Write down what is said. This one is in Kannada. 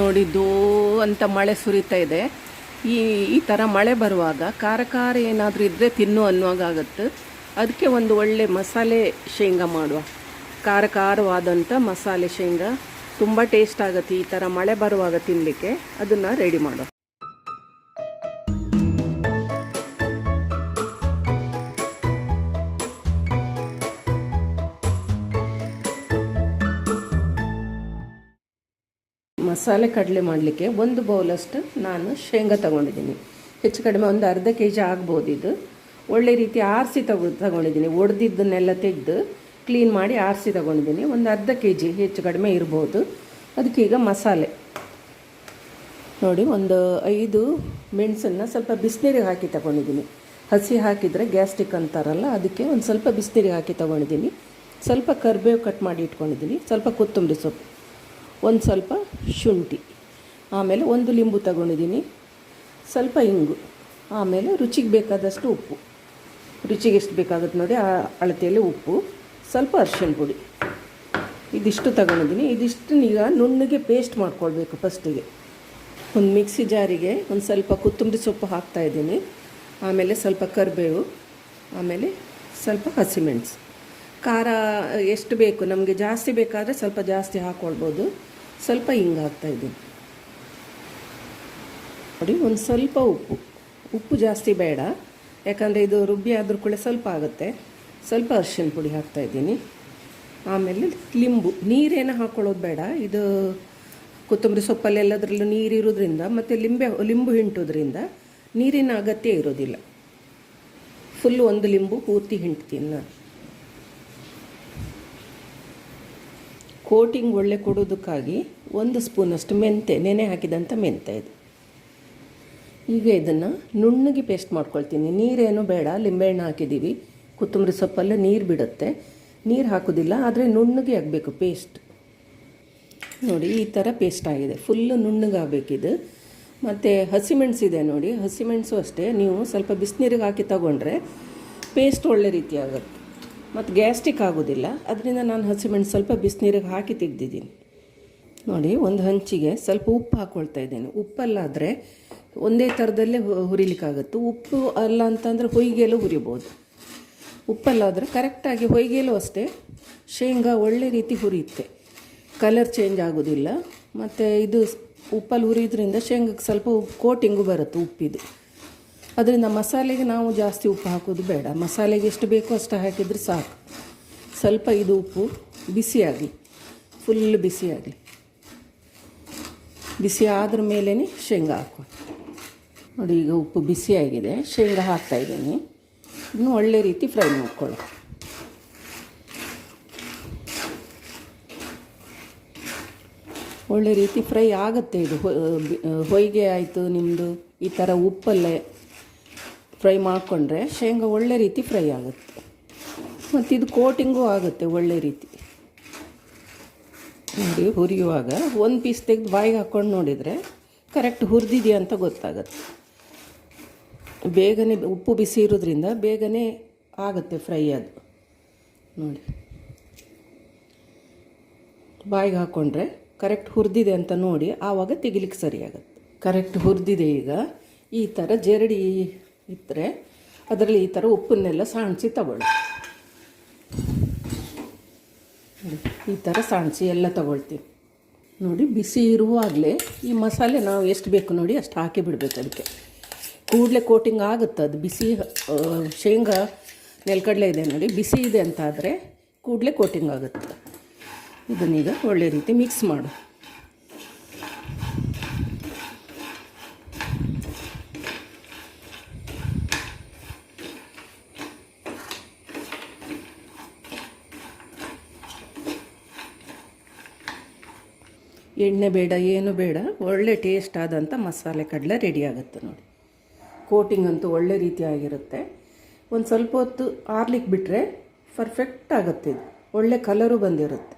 ನೋಡಿ ದೋ ಅಂತ ಮಳೆ ಸುರಿತಾ ಇದೆ. ಈ ಈ ಥರ ಮಳೆ ಬರುವಾಗ ಖಾರ ಖಾರ ಏನಾದರೂ ಇದ್ದರೆ ತಿನ್ನು ಅನ್ನುವಾಗುತ್ತೆ ಅದಕ್ಕೆ ಒಂದು ಒಳ್ಳೆ ಮಸಾಲೆ ಶೇಂಗಾ ಮಾಡುವ. ಖಾರ ಖಾರವಾದಂಥ ಮಸಾಲೆ ಶೇಂಗಾ. ತುಂಬ ಟೇಸ್ಟ್ ಆಗುತ್ತೆ ಈ ಥರ ಮಳೆ ಬರುವಾಗ ತಿನ್ನಲಿಕ್ಕೆ ಅದನ್ನು ರೆಡಿ ಮಾಡುವ. ಮಸಾಲೆ ಕಡಲೆ ಮಾಡಲಿಕ್ಕೆ ಒಂದು ಬೌಲಷ್ಟು ನಾನು ಶೇಂಗಾ ತಗೊಂಡಿದ್ದೀನಿ. ಹೆಚ್ಚು ಕಡಿಮೆ ಒಂದು ಅರ್ಧ ಕೆ ಜಿ ಆಗ್ಬೋದು ಇದು. ಒಳ್ಳೆ ರೀತಿ ಆರಿಸಿ ತಗೊ, ತಗೊಂಡಿದ್ದೀನಿ. ಒಡೆದಿದ್ದನ್ನೆಲ್ಲ ತೆಗೆದು ಕ್ಲೀನ್ ಮಾಡಿ ಆರಿಸಿ ತಗೊಂಡಿದ್ದೀನಿ. ಒಂದು ಅರ್ಧ ಕೆ ಜಿ ಹೆಚ್ಚು ಕಡಿಮೆ ಇರ್ಬೋದು. ಅದಕ್ಕೀಗ ಮಸಾಲೆ. ನೋಡಿ, ಒಂದು ಐದು ಮೆಣಸನ್ನು ಸ್ವಲ್ಪ ಬಿಸಿನೀರಿಗೆ ಹಾಕಿ ತಗೊಂಡಿದ್ದೀನಿ. ಹಸಿ ಹಾಕಿದರೆ ಗ್ಯಾಸ್ಟಿಕ್ ಅಂತಾರಲ್ಲ, ಅದಕ್ಕೆ ಒಂದು ಸ್ವಲ್ಪ ಬಿಸಿನೀರಿಗೆ ಹಾಕಿ ತಗೊಂಡಿದ್ದೀನಿ. ಸ್ವಲ್ಪ ಕರಿಬೇವು ಕಟ್ ಮಾಡಿ ಇಟ್ಕೊಂಡಿದ್ದೀನಿ. ಸ್ವಲ್ಪ ಕೊತ್ತಂಬರಿ ಸೊಪ್ಪು. ಒಂದು ಸ್ವಲ್ಪ ಶುಂಠಿ, ಆಮೇಲೆ ಒಂದು ಲಿಂಬು ತಗೊಂಡಿದ್ದೀನಿ, ಸ್ವಲ್ಪ ಇಂಗು, ಆಮೇಲೆ ರುಚಿಗೆ ಬೇಕಾದಷ್ಟು ಉಪ್ಪು. ರುಚಿಗೆ ಎಷ್ಟು ಬೇಕಾಗುತ್ತೆ ನೋಡಿ, ಆ ಅಳತೆಯಲ್ಲಿ ಉಪ್ಪು, ಸ್ವಲ್ಪ ಅರಿಶಿಣ ಪುಡಿ. ಇದಿಷ್ಟು ತಗೊಂಡಿದ್ದೀನಿ. ಇದಿಷ್ಟು ಈಗ ನುಣ್ಣಗೆ ಪೇಸ್ಟ್ ಮಾಡ್ಕೊಳ್ಬೇಕು ಫಸ್ಟಿಗೆ ಒಂದು ಮಿಕ್ಸಿ ಜಾರಿಗೆ ಒಂದು ಸ್ವಲ್ಪ ಕೊತ್ತಂಬರಿ ಸೊಪ್ಪು ಹಾಕ್ತಾಯಿದ್ದೀನಿ ಆಮೇಲೆ ಸ್ವಲ್ಪ ಕರಿಬೇವು, ಆಮೇಲೆ ಸ್ವಲ್ಪ ಹಸಿಮೆಣಸು. ಖಾರ ಎಷ್ಟು ಬೇಕು, ನಮಗೆ ಜಾಸ್ತಿ ಬೇಕಾದರೆ ಸ್ವಲ್ಪ ಜಾಸ್ತಿ ಹಾಕ್ಕೊಳ್ಬೋದು ಸ್ವಲ್ಪ ಹಿಂಗಾಗ್ತಾ ಇದ್ದೀನಿ. ನೋಡಿ, ಒಂದು ಸ್ವಲ್ಪ ಉಪ್ಪು. ಉಪ್ಪು ಜಾಸ್ತಿ ಬೇಡ. ಯಾಕಂದರೆ ಇದು ರುಬ್ಬಿ ಆದರೂ ಕೂಡ ಸ್ವಲ್ಪ ಆಗುತ್ತೆ. ಸ್ವಲ್ಪ ಅರಿಶಿನ ಪುಡಿ ಹಾಕ್ತಾಯಿದ್ದೀನಿ ಆಮೇಲೆ ಲಿಂಬು. ನೀರೇನು ಹಾಕ್ಕೊಳ್ಳೋದು ಬೇಡ. ಇದು ಕೊತ್ತಂಬರಿ ಸೊಪ್ಪಲ್ಲಿ ಎಲ್ಲದರಲ್ಲೂ ನೀರು ಇರೋದ್ರಿಂದ ಮತ್ತು ಲಿಂಬೆ, ಲಿಂಬು ಹಿಂಟೋದ್ರಿಂದ ನೀರಿನ ಅಗತ್ಯ ಇರೋದಿಲ್ಲ. ಫುಲ್ ಒಂದು ಲಿಂಬು ಪೂರ್ತಿ ಹಿಂಡ್ತೀನಿ ನಾನು. ಕೋಟಿಂಗ್ ಒಳ್ಳೆ ಕೊಡೋದಕ್ಕಾಗಿ ಒಂದು ಸ್ಪೂನಷ್ಟು ಮೆಂತೆ, ನೆನೆ ಹಾಕಿದಂಥ ಮೆಂತೆ ಇದು. ಈಗ ಇದನ್ನು ನುಣ್ಣಗೆ ಪೇಸ್ಟ್ ಮಾಡ್ಕೊಳ್ತೀನಿ. ನೀರೇನು ಬೇಡ, ಲಿಂಬೆಹಣ್ಣು ಹಾಕಿದ್ದೀವಿ ಕೊತ್ತಂಬರಿ ಸೊಪ್ಪಲ್ಲೇ ನೀರು ಬಿಡುತ್ತೆ. ನೀರು ಹಾಕೋದಿಲ್ಲ, ಆದರೆ ನುಣ್ಣಗೆ ಆಗಬೇಕು ಪೇಸ್ಟ್ ನೋಡಿ, ಈ ಥರ ಪೇಸ್ಟ್ ಆಗಿದೆ. ಫುಲ್ಲು ನುಣ್ಣಗಾಗಬೇಕಿದು ಮತ್ತು ಹಸಿಮೆಣಸಿದೆ ನೋಡಿ. ಹಸಿಮೆಣಸು ಅಷ್ಟೇ. ನೀವು ಸ್ವಲ್ಪ ಬಿಸಿನೀರಿಗೆ ಹಾಕಿ ತಗೊಂಡ್ರೆ ಪೇಸ್ಟ್ ಒಳ್ಳೆ ರೀತಿ ಆಗುತ್ತೆ. ಮತ್ತು ಗ್ಯಾಸ್ಟ್ರಿಕ್ ಆಗೋದಿಲ್ಲ. ಅದರಿಂದ ನಾನು ಹಸಿಮೆಣ್ಸು ಸ್ವಲ್ಪ ಬಿಸಿನೀರಿಗೆ ಹಾಕಿ ತೆಗ್ದಿದ್ದೀನಿ. ನೋಡಿ, ಒಂದು ಹಂಚಿಗೆ ಸ್ವಲ್ಪ ಉಪ್ಪು ಹಾಕ್ಕೊಳ್ತಾ ಇದ್ದೇನೆ. ಉಪ್ಪಲ್ಲಾದರೆ ಒಂದೇ ಥರದಲ್ಲೇ ಹುರಿಲಿಕ್ಕಾಗುತ್ತೆ. ಉಪ್ಪು ಅಲ್ಲ ಅಂತಂದರೆ ಹೊಯ್ಗೆಲೂ ಹುರಿಬೋದು. ಉಪ್ಪಲ್ಲಾದರೆ ಕರೆಕ್ಟಾಗಿ ಹೊಯ್ಗೆಲು ಅಷ್ಟೇ, ಶೇಂಗಾ ಒಳ್ಳೆ ರೀತಿ ಹುರಿಯುತ್ತೆ. ಕಲರ್ ಚೇಂಜ್ ಆಗೋದಿಲ್ಲ. ಮತ್ತು ಇದು ಉಪ್ಪಲ್ಲಿ ಹುರಿಯೋದ್ರಿಂದ ಶೇಂಗಕ್ಕೆ ಸ್ವಲ್ಪ ಕೋಟಿಂಗು ಬರುತ್ತೆ ಉಪ್ಪಿದು. ಅದರಿಂದ ಮಸಾಲೆಗೆ ನಾವು ಜಾಸ್ತಿ ಉಪ್ಪು ಹಾಕೋದು ಬೇಡ. ಮಸಾಲೆಗೆ ಎಷ್ಟು ಬೇಕೋ ಅಷ್ಟು ಹಾಕಿದರೆ ಸಾಕು. ಸ್ವಲ್ಪ ಇದು ಉಪ್ಪು ಬಿಸಿಯಾಗಲಿ ಫುಲ್ ಬಿಸಿಯಾಗಲಿ ಬಿಸಿ ಆದ್ರ ಮೇಲೇ ಶೇಂಗಾ ಹಾಕು ನೋಡಿ ಈಗ ಉಪ್ಪು ಬಿಸಿಯಾಗಿದೆ ಶೇಂಗಾ ಹಾಕ್ತಾಯಿದ್ದೀನಿ ಇನ್ನು ಒಳ್ಳೆ ರೀತಿ ಫ್ರೈ ಮಾಡ್ಕೊಳ್ಳಿ ಒಳ್ಳೆ ರೀತಿ ಫ್ರೈ ಆಗುತ್ತೆ ಇದು. ಹೊಯ್ಗೆ ಆಯಿತು ನಿಮ್ಮದು ಈ ಥರ ಉಪ್ಪಲ್ಲೇ. ಫ್ರೈ ಮಾಡಿಕೊಂಡ್ರೆ ಶೇಂಗಾ ಒಳ್ಳೆ ರೀತಿ ಫ್ರೈ ಆಗುತ್ತೆ. ಮತ್ತು ಇದು ಕೋಟಿಂಗೂ ಆಗುತ್ತೆ ಒಳ್ಳೆ ರೀತಿ. ನೋಡಿ, ಹುರಿಯುವಾಗ ಒಂದು ಪೀಸ್ ತೆಗೆದು ಬಾಯಿಗೆ ಹಾಕ್ಕೊಂಡು ನೋಡಿದರೆ ಕರೆಕ್ಟ್ ಹುರಿದಿದೆಯಾ ಅಂತ ಗೊತ್ತಾಗುತ್ತೆ. ಬೇಗನೆ ಉಪ್ಪು ಬಿಸಿ ಇರೋದ್ರಿಂದ ಬೇಗನೆ ಆಗುತ್ತೆ ಫ್ರೈ ಅದು. ನೋಡಿ. ಬಾಯಿಗೆ ಹಾಕ್ಕೊಂಡ್ರೆ ಕರೆಕ್ಟ್ ಹುರಿದಿದೆ ಅಂತ ನೋಡಿ ಆವಾಗ ತೆಗಿಲಿಕ್ಕೆ ಸರಿಯಾಗುತ್ತೆ. ಕರೆಕ್ಟ್ ಹುರಿದಿದೆ ಈಗ. ಈ ಥರ ಜರಡಿ ಇದ್ದರೆ ಅದರಲ್ಲಿ ಈ ಥರ ಉಪ್ಪನ್ನೆಲ್ಲ ಸಾಣಿಸಿ ತಗೊಳ್ಳಿ. ಈ ಥರ ಸಾಣಿಸಿ ಎಲ್ಲ ತಗೊಳ್ತೀವಿ ನೋಡಿ, ಬಿಸಿ ಇರುವಾಗಲೇ ಈ ಮಸಾಲೆ ನಾವು ಎಷ್ಟು ಬೇಕು ನೋಡಿ ಅಷ್ಟು ಹಾಕಿ ಬಿಡಬೇಕು ಅದಕ್ಕೆ. ಕೂಡಲೇ ಕೋಟಿಂಗ್ ಆಗುತ್ತೆ ಅದು. ಬಿಸಿ ಶೇಂಗಾ ನೆಲಕಡಲೆ ಇದೆ ನೋಡಿ, ಬಿಸಿ ಇದೆ ಅಂತಾದರೆ ಕೂಡಲೇ ಕೋಟಿಂಗ್ ಆಗುತ್ತೆ. ಇದನ್ನೀಗ ಒಳ್ಳೆ ರೀತಿ ಮಿಕ್ಸ್ ಮಾಡು. ಎಣ್ಣೆ ಬೇಡ, ಏನು ಬೇಡ, ಒಳ್ಳೆ ಟೇಸ್ಟ್ ಆದಂಥ ಮಸಾಲೆ ಕಡಲೆ ರೆಡಿ ಆಗುತ್ತೆ ನೋಡಿ. ಕೋಟಿಂಗ್ ಅಂತೂ ಒಳ್ಳೆ ರೀತಿಯಾಗಿರುತ್ತೆ ಒಂದು ಸ್ವಲ್ಪ ಹೊತ್ತು ಆರ್ಲಿಕ್ಕೆ ಬಿಟ್ಟರೆ ಪರ್ಫೆಕ್ಟ್ ಆಗುತ್ತೆ ಇದು. ಒಳ್ಳೆ ಕಲರು ಬಂದಿರುತ್ತೆ.